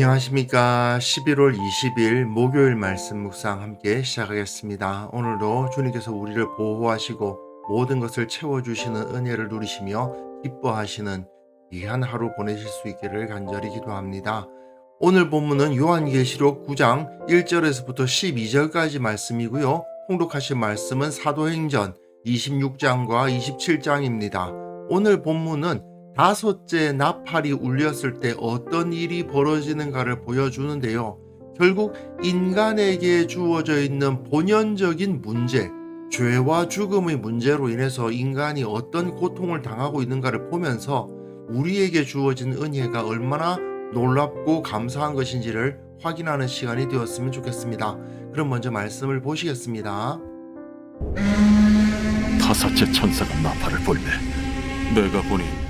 안녕하십니까. 11월 20일 목요일 말씀 묵상 함께 시작하겠습니다. 오늘도 주님께서 우리를 보호하시고 모든 것을 채워주시는 은혜를 누리시며 기뻐하시는 귀한 하루 보내실 수 있기를 간절히 기도합니다. 오늘 본문은 요한계시록 9장 1절에서부터 12절까지 말씀이고요. 통독하신 말씀은 사도행전 26장과 27장입니다. 오늘 본문은 다섯째 나팔이 울렸을 때 어떤 일이 벌어지는가를 보여주는데요. 결국 인간에게 주어져 있는 본연적인 문제, 죄와 죽음의 문제로 인해서 인간이 어떤 고통을 당하고 있는가를 보면서 우리에게 주어진 은혜가 얼마나 놀랍고 감사한 것인지를 확인하는 시간이 되었으면 좋겠습니다. 그럼 먼저 말씀을 보시겠습니다. 다섯째 천사가 나팔을 불매 내가 보니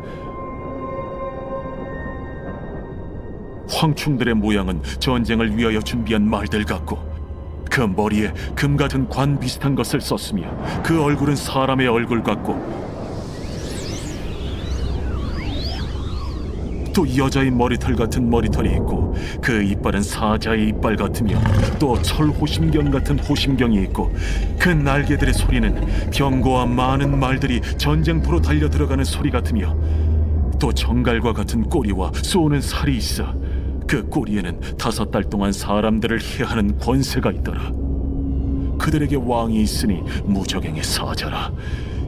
황충들의 모양은 전쟁을 위하여 준비한 말들 같고 그 머리에 금 같은 관 비슷한 것을 썼으며 그 얼굴은 사람의 얼굴 같고 또 여자의 머리털 같은 머리털이 있고 그 이빨은 사자의 이빨 같으며 또 철 호심경 같은 호심경이 있고 그 날개들의 소리는 병고와 많은 말들이 전쟁터로 달려 들어가는 소리 같으며 또 정갈과 같은 꼬리와 쏘는 살이 있어 그 꼬리에는 다섯 달 동안 사람들을 해하는 권세가 있더라. 그들에게 왕이 있으니 무적행의 사자라.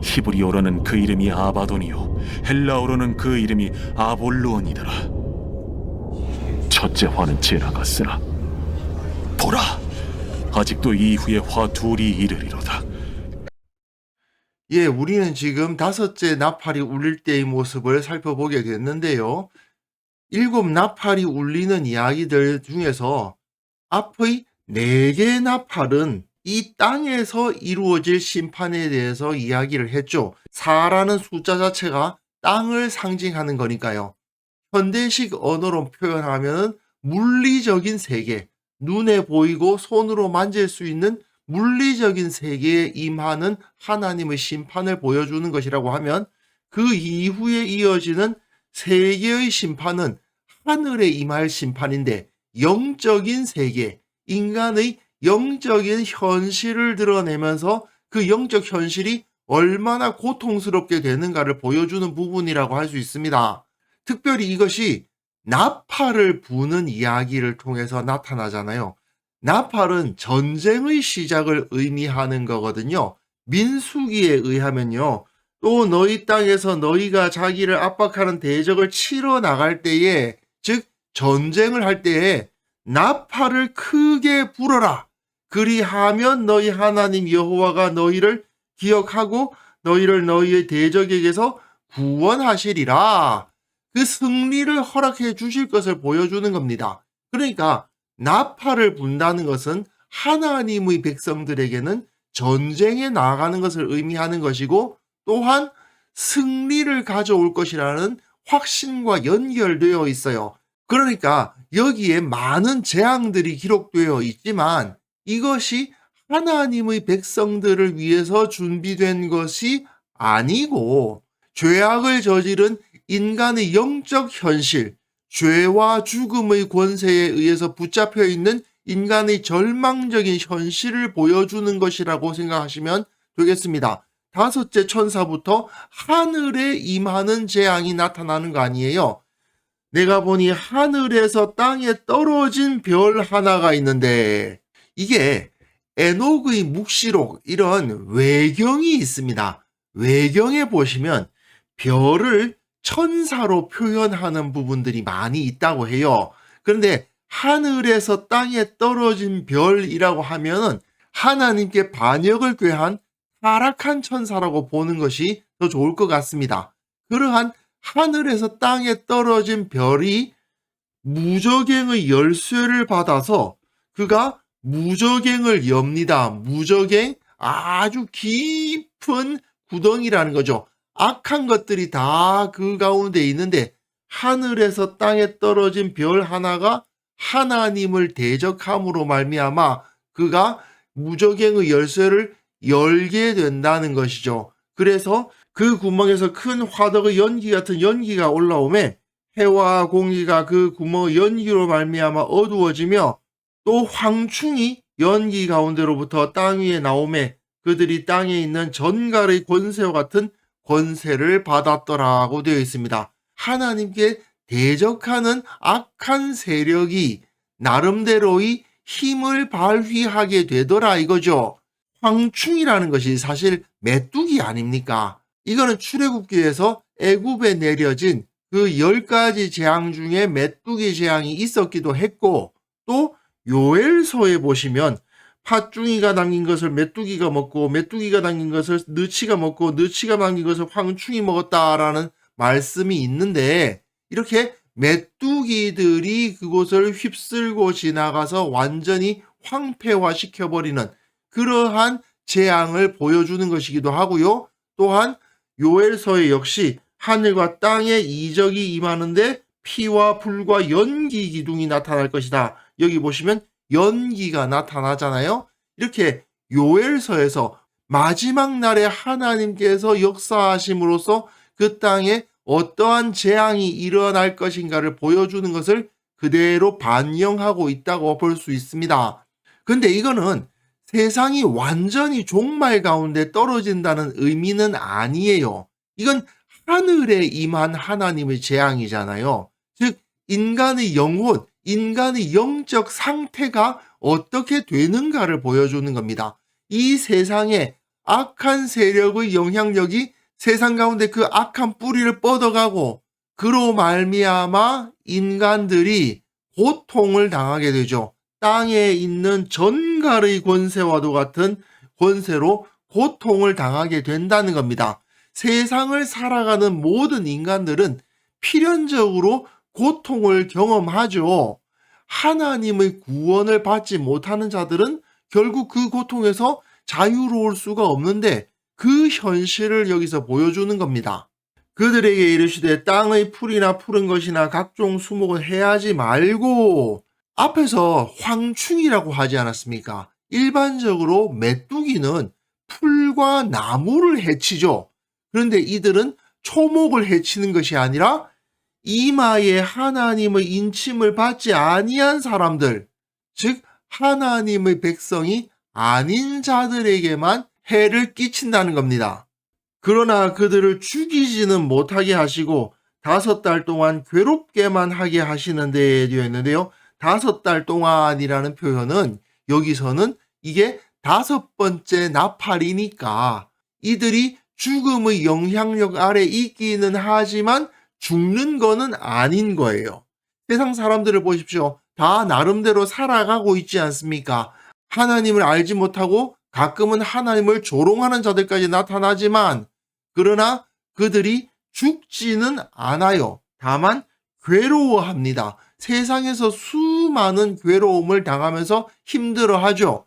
히브리어로는 그 이름이 아바돈이요 헬라어로는 그 이름이 아볼루온이더라. 첫째 화는 지나갔으나 보라 아직도 이후에 화 둘이 이르리로다. 예, 우리는 지금 다섯째 나팔이 울릴 때의 모습을 살펴보게 됐는데요. 일곱 나팔이 울리는 이야기들 중에서 앞의 네 개의 나팔은 이 땅에서 이루어질 심판에 대해서 이야기를 했죠. 4라는 숫자 자체가 땅을 상징하는 거니까요. 현대식 언어로 표현하면 물리적인 세계, 눈에 보이고 손으로 만질 수 있는 물리적인 세계에 임하는 하나님의 심판을 보여주는 것이라고 하면 그 이후에 이어지는 세계의 심판은 하늘에 임할 심판인데 영적인 세계, 인간의 영적인 현실을 드러내면서 그 영적 현실이 얼마나 고통스럽게 되는가를 보여주는 부분이라고 할 수 있습니다. 특별히 이것이 나팔을 부는 이야기를 통해서 나타나잖아요. 나팔은 전쟁의 시작을 의미하는 거거든요. 민수기에 의하면요. 또 너희 땅에서 너희가 자기를 압박하는 대적을 치러 나갈 때에 즉 전쟁을 할 때에 나팔을 크게 불어라. 그리하면 너희 하나님 여호와가 너희를 기억하고 너희를 너희의 대적에게서 구원하시리라. 그 승리를 허락해 주실 것을 보여주는 겁니다. 그러니까 나팔을 분다는 것은 하나님의 백성들에게는 전쟁에 나아가는 것을 의미하는 것이고 또한 승리를 가져올 것이라는 확신과 연결되어 있어요. 그러니까 여기에 많은 재앙들이 기록되어 있지만 이것이 하나님의 백성들을 위해서 준비된 것이 아니고 죄악을 저지른 인간의 영적 현실, 죄와 죽음의 권세에 의해서 붙잡혀 있는 인간의 절망적인 현실을 보여주는 것이라고 생각하시면 되겠습니다. 다섯째 천사부터 하늘에 임하는 재앙이 나타나는 거 아니에요. 내가 보니 하늘에서 땅에 떨어진 별 하나가 있는데 이게 에녹의 묵시록 이런 외경이 있습니다. 외경에 보시면 별을 천사로 표현하는 부분들이 많이 있다고 해요. 그런데 하늘에서 땅에 떨어진 별이라고 하면은 하나님께 반역을 꾀한 타락한 천사라고 보는 것이 더 좋을 것 같습니다. 그러한 하늘에서 땅에 떨어진 별이 무적행의 열쇠를 받아서 그가 무적행을 엽니다. 무적행 아주 깊은 구덩이라는 거죠. 악한 것들이 다 그 가운데 있는데 하늘에서 땅에 떨어진 별 하나가 하나님을 대적함으로 말미암아 그가 무적행의 열쇠를 열게 된다는 것이죠. 그래서 그 구멍에서 큰 화덕의 연기 같은 연기가 올라오매 해와 공기가 그 구멍의 연기로 말미암아 어두워지며 또 황충이 연기 가운데로부터 땅 위에 나오매 그들이 땅에 있는 전갈의 권세와 같은 권세를 받았더라고 되어 있습니다. 하나님께 대적하는 악한 세력이 나름대로의 힘을 발휘하게 되더라 이거죠. 황충이라는 것이 사실 메뚜기 아닙니까? 이거는 출애굽기에서 애굽에 내려진 그 열 가지 재앙 중에 메뚜기 재앙이 있었기도 했고 또 요엘서에 보시면 팥중이가 담긴 것을 메뚜기가 먹고 메뚜기가 담긴 것을 느치가 먹고 느치가 담긴 것을 황충이 먹었다라는 말씀이 있는데 이렇게 메뚜기들이 그곳을 휩쓸고 지나가서 완전히 황폐화 시켜버리는 그러한 재앙을 보여주는 것이기도 하고요. 또한 요엘서에 역시 하늘과 땅에 이적이 임하는데 피와 불과 연기 기둥이 나타날 것이다. 여기 보시면 연기가 나타나잖아요. 이렇게 요엘서에서 마지막 날에 하나님께서 역사하심으로써 그 땅에 어떠한 재앙이 일어날 것인가를 보여주는 것을 그대로 반영하고 있다고 볼 수 있습니다. 근데 이거는 세상이 완전히 종말 가운데 떨어진다는 의미는 아니에요. 이건 하늘에 임한 하나님의 재앙이잖아요. 즉, 인간의 영혼, 인간의 영적 상태가 어떻게 되는가를 보여주는 겁니다. 이 세상에 악한 세력의 영향력이 세상 가운데 그 악한 뿌리를 뻗어가고 그로 말미암아 인간들이 고통을 당하게 되죠. 땅에 있는 전 갈의 권세와도 같은 권세로 고통을 당하게 된다는 겁니다. 세상을 살아가는 모든 인간들은 필연적으로 고통을 경험하죠. 하나님의 구원을 받지 못하는 자들은 결국 그 고통에서 자유로울 수가 없는데 그 현실을 여기서 보여주는 겁니다. 그들에게 이르시되 땅의 풀이나 푸른 것이나 각종 수목을 해하지 말고 앞에서 황충이라고 하지 않았습니까? 일반적으로 메뚜기는 풀과 나무를 해치죠. 그런데 이들은 초목을 해치는 것이 아니라 이마에 하나님의 인침을 받지 아니한 사람들, 즉 하나님의 백성이 아닌 자들에게만 해를 끼친다는 겁니다. 그러나 그들을 죽이지는 못하게 하시고 다섯 달 동안 괴롭게만 하게 하시는 데 되어 있는데요. 다섯 달 동안이라는 표현은 여기서는 이게 다섯 번째 나팔이니까 이들이 죽음의 영향력 아래 있기는 하지만 죽는 거는 아닌 거예요. 세상 사람들을 보십시오. 다 나름대로 살아가고 있지 않습니까? 하나님을 알지 못하고 가끔은 하나님을 조롱하는 자들까지 나타나지만 그러나 그들이 죽지는 않아요. 다만 괴로워합니다. 세상에서 수 많은 괴로움을 당하면서 힘들어하죠.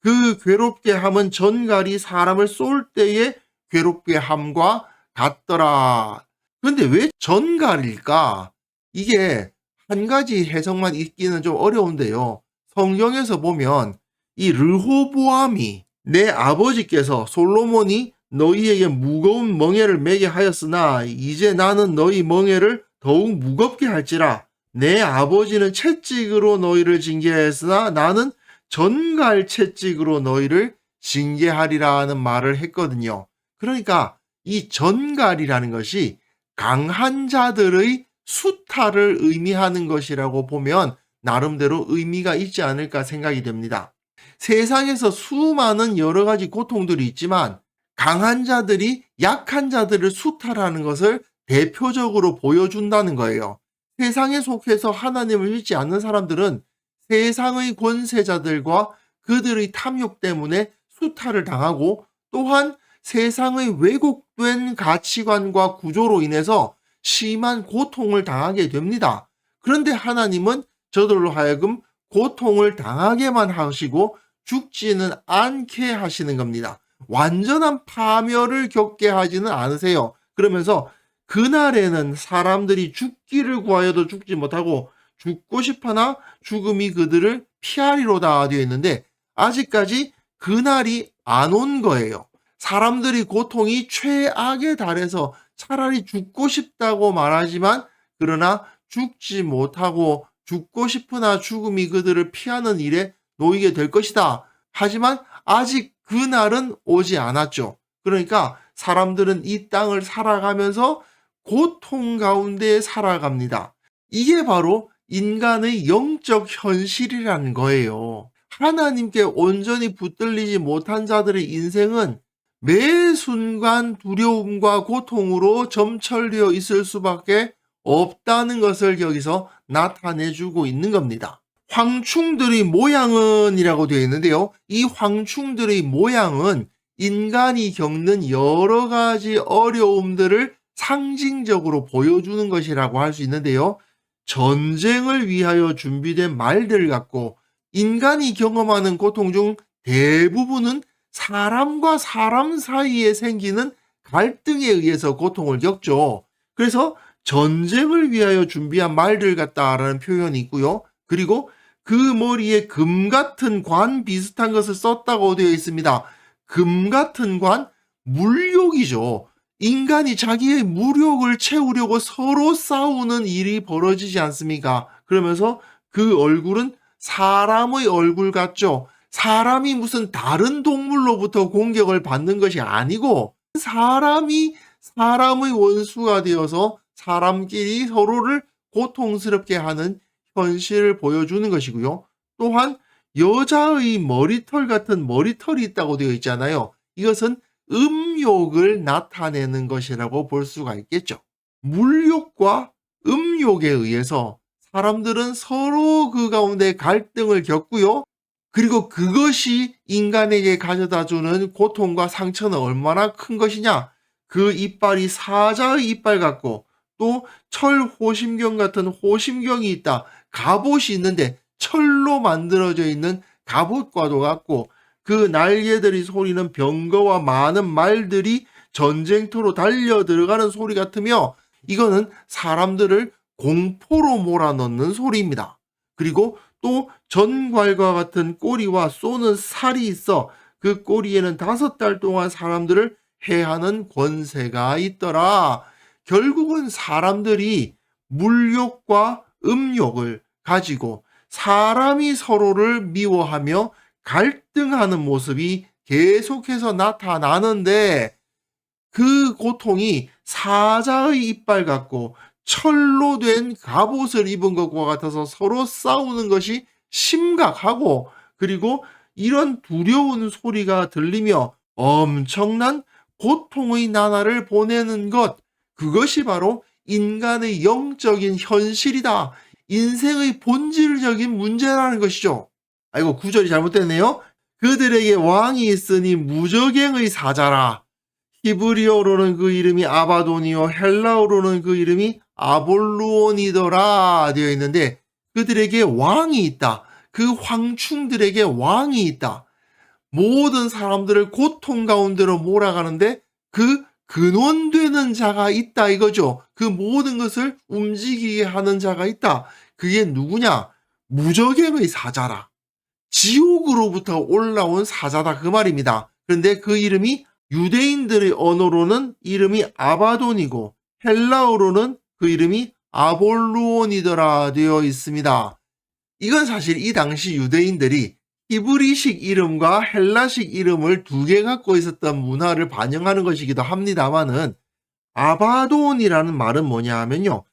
그 괴롭게 함은 전갈이 사람을 쏠 때의 괴롭게 함과 같더라. 근데 왜 전갈일까? 이게 한 가지 해석만 있기는 좀 어려운데요. 성경에서 보면 이 르호보암이 내 아버지께서 솔로몬이 너희에게 무거운 멍에를 매게 하였으나 이제 나는 너희 멍에를 더욱 무겁게 할지라 내 아버지는 채찍으로 너희를 징계하였으나 나는 전갈 채찍으로 너희를 징계하리라는 말을 했거든요. 그러니까 이 전갈이라는 것이 강한 자들의 수탈을 의미하는 것이라고 보면 나름대로 의미가 있지 않을까 생각이 됩니다. 세상에서 수많은 여러 가지 고통들이 있지만 강한 자들이 약한 자들을 수탈하는 것을 대표적으로 보여준다는 거예요. 세상에 속해서 하나님을 믿지 않는 사람들은 세상의 권세자들과 그들의 탐욕 때문에 수탈을 당하고 또한 세상의 왜곡된 가치관과 구조로 인해서 심한 고통을 당하게 됩니다. 그런데 하나님은 저들로 하여금 고통을 당하게만 하시고 죽지는 않게 하시는 겁니다. 완전한 파멸을 겪게 하지는 않으세요. 그러면서 그날에는 사람들이 죽기를 구하여도 죽지 못하고 죽고 싶으나 죽음이 그들을 피하리로다 되어 있는데 아직까지 그날이 안 온 거예요. 사람들이 고통이 최악에 달해서 차라리 죽고 싶다고 말하지만 그러나 죽지 못하고 죽고 싶으나 죽음이 그들을 피하는 일에 놓이게 될 것이다. 하지만 아직 그날은 오지 않았죠. 그러니까 사람들은 이 땅을 살아가면서 고통 가운데 살아갑니다. 이게 바로 인간의 영적 현실이라는 거예요. 하나님께 온전히 붙들리지 못한 자들의 인생은 매 순간 두려움과 고통으로 점철되어 있을 수밖에 없다는 것을 여기서 나타내주고 있는 겁니다. 황충들의 모양은 이라고 되어 있는데요. 이 황충들의 모양은 인간이 겪는 여러 가지 어려움들을 상징적으로 보여주는 것이라고 할 수 있는데요. 전쟁을 위하여 준비된 말들 같고 인간이 경험하는 고통 중 대부분은 사람과 사람 사이에 생기는 갈등에 의해서 고통을 겪죠. 그래서 전쟁을 위하여 준비한 말들 같다라는 표현이 있고요. 그리고 그 머리에 금 같은 관 비슷한 것을 썼다고 되어 있습니다. 금 같은 관? 물욕이죠. 인간이 자기의 무력을 채우려고 서로 싸우는 일이 벌어지지 않습니까? 그러면서 그 얼굴은 사람의 얼굴 같죠. 사람이 무슨 다른 동물로부터 공격을 받는 것이 아니고 사람이 사람의 원수가 되어서 사람끼리 서로를 고통스럽게 하는 현실을 보여주는 것이고요. 또한 여자의 머리털 같은 머리털이 있다고 되어 있잖아요. 이것은 음욕을 나타내는 것이라고 볼 수가 있겠죠. 물욕과 음욕에 의해서 사람들은 서로 그 가운데 갈등을 겪고요. 그리고 그것이 인간에게 가져다 주는 고통과 상처는 얼마나 큰 것이냐. 그 이빨이 사자의 이빨 같고 또 철 호심경 같은 호심경이 있다. 갑옷이 있는데 철로 만들어져 있는 갑옷과도 같고 그 날개들이 소리는 병거와 많은 말들이 전쟁터로 달려 들어가는 소리 같으며 이거는 사람들을 공포로 몰아넣는 소리입니다. 그리고 또 전괄과 같은 꼬리와 쏘는 살이 있어 그 꼬리에는 다섯 달 동안 사람들을 해하는 권세가 있더라. 결국은 사람들이 물욕과 음욕을 가지고 사람이 서로를 미워하며 갈등하는 모습이 계속해서 나타나는데 그 고통이 사자의 이빨 같고 철로 된 갑옷을 입은 것과 같아서 서로 싸우는 것이 심각하고 그리고 이런 두려운 소리가 들리며 엄청난 고통의 나날을 보내는 것 그것이 바로 인간의 영적인 현실이다. 인생의 본질적인 문제라는 것이죠. 아이고 구절이 잘못됐네요. 그들에게 왕이 있으니 무적행의 사자라. 히브리어로는 그 이름이 아바돈이요 헬라어로는 그 이름이 아볼루온이더라 되어 있는데 그들에게 왕이 있다. 그 황충들에게 왕이 있다. 모든 사람들을 고통 가운데로 몰아가는데 그 근원되는 자가 있다 이거죠. 그 모든 것을 움직이게 하는 자가 있다. 그게 누구냐? 무적행의 사자라. 지옥으로부터 올라온 사자다 그 말입니다. 그런데 그 이름이 유대인들의 언어로는 이름이 아바돈이고 헬라어로는 그 이름이 아볼루온이더라 되어 있습니다. 이건 사실 이 당시 유대인들이 히브리식 이름과 헬라식 이름을 두 개 갖고 있었던 문화를 반영하는 것이기도 합니다만은 아바돈이라는 말은 뭐냐 하면요.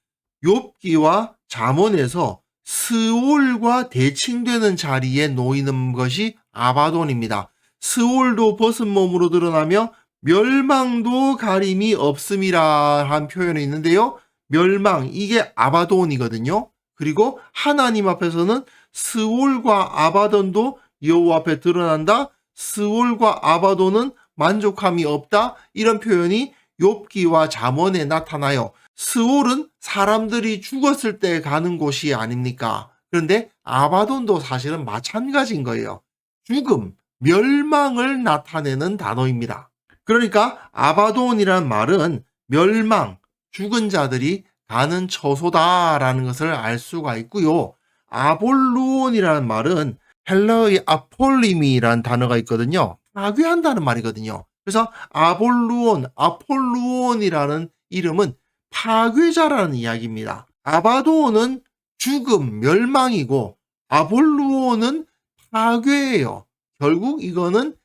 욥기와 잠언에서 스올과 대칭되는 자리에 놓이는 것이 아바돈입니다. 스올도 벗은 몸으로 드러나며 멸망도 가림이 없음이라 한 표현이 있는데요. 멸망 이게 아바돈이거든요. 그리고 하나님 앞에서는 스올과 아바돈도 여호와 앞에 드러난다. 스올과 아바돈은 만족함이 없다. 이런 표현이 욥기와 잠언에 나타나요. 스올은 사람들이 죽었을 때 가는 곳이 아닙니까? 그런데 아바돈도 사실은 마찬가지인 거예요. 죽음, 멸망을 나타내는 단어입니다. 그러니까 아바돈이란 말은 멸망, 죽은 자들이 가는 처소다라는 것을 알 수가 있고요. 아볼루온이라는 말은 헬라의 아폴리미라는 단어가 있거든요. 파괴한다는 말이거든요. 그래서 아볼루온, 아폴루온이라는 이름은 파괴자라는 이야기입니다. 아바도는 죽음, 멸망이고 아볼루온은 파괴예요. 결국 이거는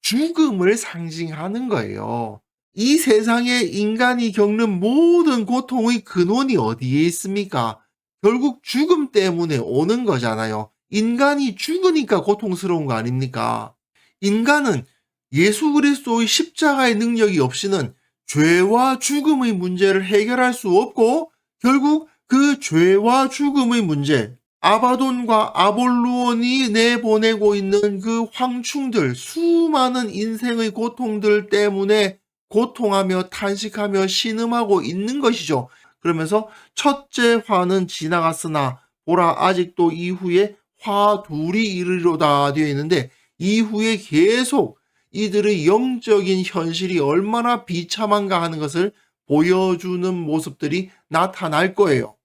죽음을 상징하는 거예요. 이 세상에 인간이 겪는 모든 고통의 근원이 어디에 있습니까? 결국 죽음 때문에 오는 거잖아요. 인간이 죽으니까 고통스러운 거 아닙니까? 인간은 예수 그리스도의 십자가의 능력이 없이는 죄와 죽음의 문제를 해결할 수 없고 결국 그 죄와 죽음의 문제, 아바돈과 아볼루온이 내보내고 있는 그 황충들, 수많은 인생의 고통들 때문에 고통하며 탄식하며 신음하고 있는 것이죠. 그러면서 첫째 화는 지나갔으나 보라 아직도 이후에 화 둘이 이르리로다 되어 있는데 이후에 계속 이들의 영적인 현실이 얼마나 비참한가 하는 것을 보여주는 모습들이 나타날 거예요.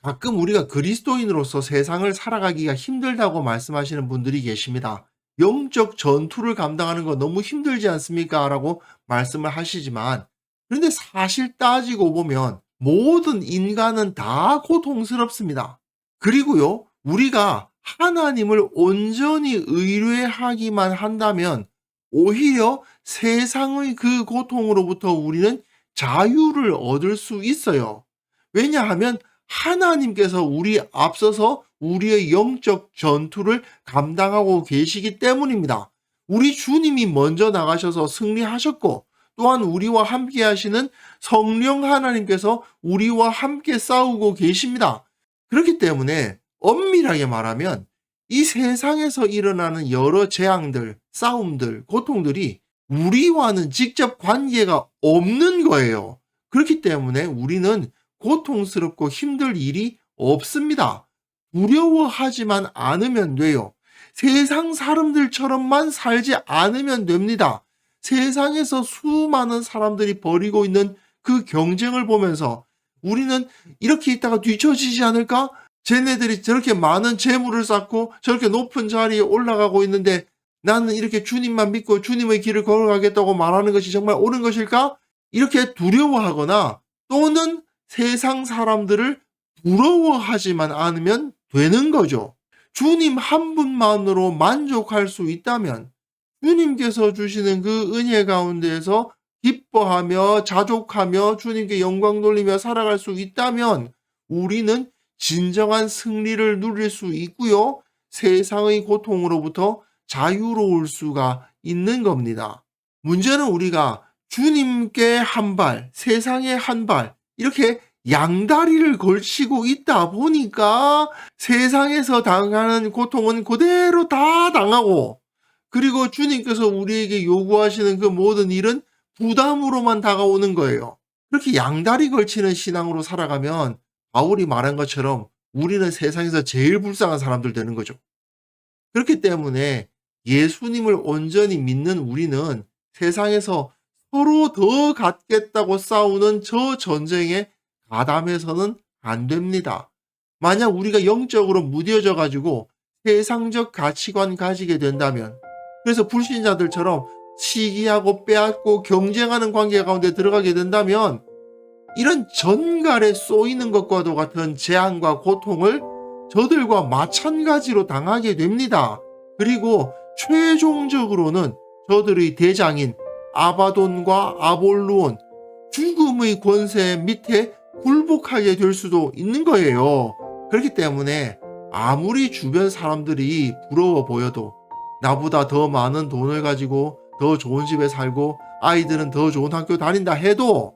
가끔 우리가 그리스도인으로서 세상을 살아가기가 힘들다고 말씀하시는 분들이 계십니다. 영적 전투를 감당하는 거 너무 힘들지 않습니까? 라고 말씀을 하시지만, 그런데 사실 따지고 보면 모든 인간은 다 고통스럽습니다. 그리고요, 우리가 하나님을 온전히 의뢰하기만 한다면 오히려 세상의 그 고통으로부터 우리는 자유를 얻을 수 있어요. 왜냐하면 하나님께서 우리 앞서서 우리의 영적 전투를 감당하고 계시기 때문입니다. 우리 주님이 먼저 나가셔서 승리하셨고 또한 우리와 함께 하시는 성령 하나님께서 우리와 함께 싸우고 계십니다. 그렇기 때문에 엄밀하게 말하면 이 세상에서 일어나는 여러 재앙들, 싸움들, 고통들이 우리와는 직접 관계가 없는 거예요. 그렇기 때문에 우리는 고통스럽고 힘들 일이 없습니다. 두려워하지만 않으면 돼요. 세상 사람들처럼만 살지 않으면 됩니다. 세상에서 수많은 사람들이 벌이고 있는 그 경쟁을 보면서 우리는 이렇게 있다가 뒤처지지 않을까? 쟤네들이 저렇게 많은 재물을 쌓고 저렇게 높은 자리에 올라가고 있는데 나는 이렇게 주님만 믿고 주님의 길을 걸어가겠다고 말하는 것이 정말 옳은 것일까? 이렇게 두려워하거나 또는 세상 사람들을 부러워하지만 않으면 되는 거죠. 주님 한 분만으로 만족할 수 있다면 주님께서 주시는 그 은혜 가운데에서 기뻐하며 자족하며 주님께 영광 돌리며 살아갈 수 있다면 우리는 진정한 승리를 누릴 수 있고요. 세상의 고통으로부터 자유로울 수가 있는 겁니다. 문제는 우리가 주님께 한 발, 세상에 한 발, 이렇게 양다리를 걸치고 있다 보니까 세상에서 당하는 고통은 그대로 다 당하고 그리고 주님께서 우리에게 요구하시는 그 모든 일은 부담으로만 다가오는 거예요. 그렇게 양다리 걸치는 신앙으로 살아가면 바울이 말한 것처럼 우리는 세상에서 제일 불쌍한 사람들 되는 거죠. 그렇기 때문에 예수님을 온전히 믿는 우리는 세상에서 서로 더 갖겠다고 싸우는 저 전쟁에 가담해서는 안 됩니다. 만약 우리가 영적으로 무뎌져 가지고 세상적 가치관 가지게 된다면 그래서 불신자들처럼 시기하고 빼앗고 경쟁하는 관계 가운데 들어가게 된다면 이런 전갈에 쏘이는 것과도 같은 재앙과 고통을 저들과 마찬가지로 당하게 됩니다. 그리고 최종적으로는 저들의 대장인 아바돈과 아볼루온 죽음의 권세 밑에 굴복하게 될 수도 있는 거예요. 그렇기 때문에 아무리 주변 사람들이 부러워 보여도 나보다 더 많은 돈을 가지고 더 좋은 집에 살고 아이들은 더 좋은 학교 다닌다 해도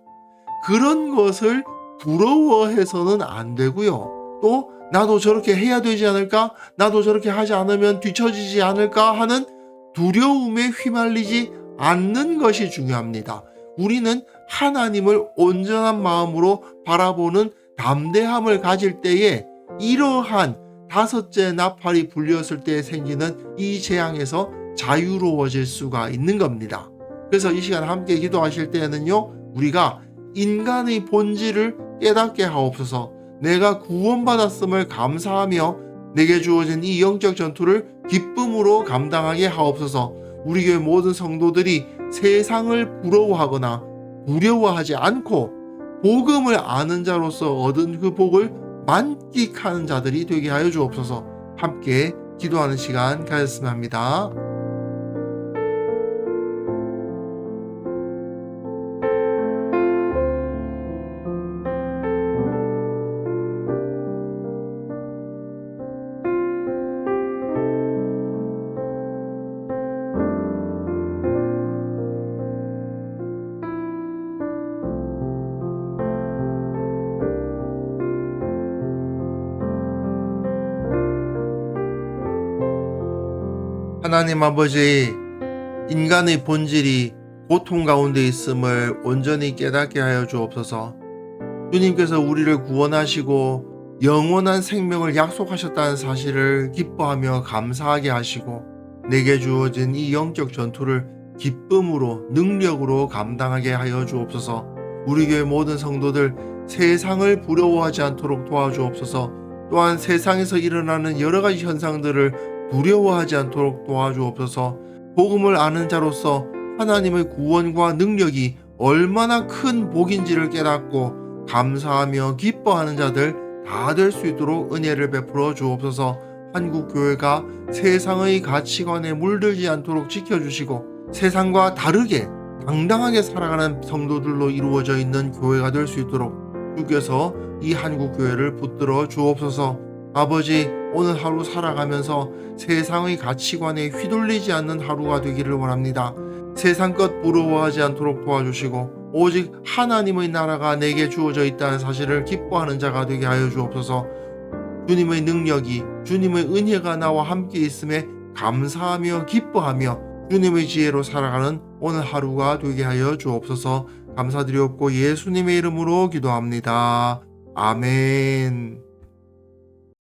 그런 것을 부러워해서는 안 되고요. 또 나도 저렇게 해야 되지 않을까? 나도 저렇게 하지 않으면 뒤처지지 않을까 하는 두려움에 휘말리지 않는 것이 중요합니다. 우리는 하나님을 온전한 마음으로 바라보는 담대함을 가질 때에 이러한 다섯째 나팔이 불렸을 때 생기는 이 재앙에서 자유로워질 수가 있는 겁니다. 그래서 이 시간 함께 기도하실 때에는요, 우리가 인간의 본질을 깨닫게 하옵소서, 내가 구원받았음을 감사하며 내게 주어진 이 영적 전투를 기쁨으로 감당하게 하옵소서, 우리 교회 모든 성도들이 세상을 부러워하거나 두려워하지 않고 복음을 아는 자로서 얻은 그 복을 만끽하는 자들이 되게 하여 주옵소서. 함께 기도하는 시간 가졌으면 합니다. 하나님 아버지, 인간의 본질이 고통 가운데 있음을 온전히 깨닫게 하여 주옵소서. 주님께서 우리를 구원하시고 영원한 생명을 약속하셨다는 사실을 기뻐하며 감사하게 하시고 내게 주어진 이 영적 전투를 기쁨으로 능력으로 감당하게 하여 주옵소서. 우리 교회 모든 성도들 세상을 부러워하지 않도록 도와주옵소서. 또한 세상에서 일어나는 여러 가지 현상들을 두려워하지 않도록 도와주옵소서. 복음을 아는 자로서 하나님의 구원과 능력이 얼마나 큰 복인지를 깨닫고 감사하며 기뻐하는 자들 다 될 수 있도록 은혜를 베풀어 주옵소서. 한국 교회가 세상의 가치관에 물들지 않도록 지켜주시고 세상과 다르게 당당하게 살아가는 성도들로 이루어져 있는 교회가 될 수 있도록 주께서 이 한국 교회를 붙들어 주옵소서. 아버지 오늘 하루 살아가면서 세상의 가치관에 휘둘리지 않는 하루가 되기를 원합니다. 세상 것 부러워하지 않도록 도와주시고 오직 하나님의 나라가 내게 주어져 있다는 사실을 기뻐하는 자가 되게 하여 주옵소서. 주님의 능력이 주님의 은혜가 나와 함께 있음에 감사하며 기뻐하며 주님의 지혜로 살아가는 오늘 하루가 되게 하여 주옵소서. 감사드리옵고 예수님의 이름으로 기도합니다. 아멘.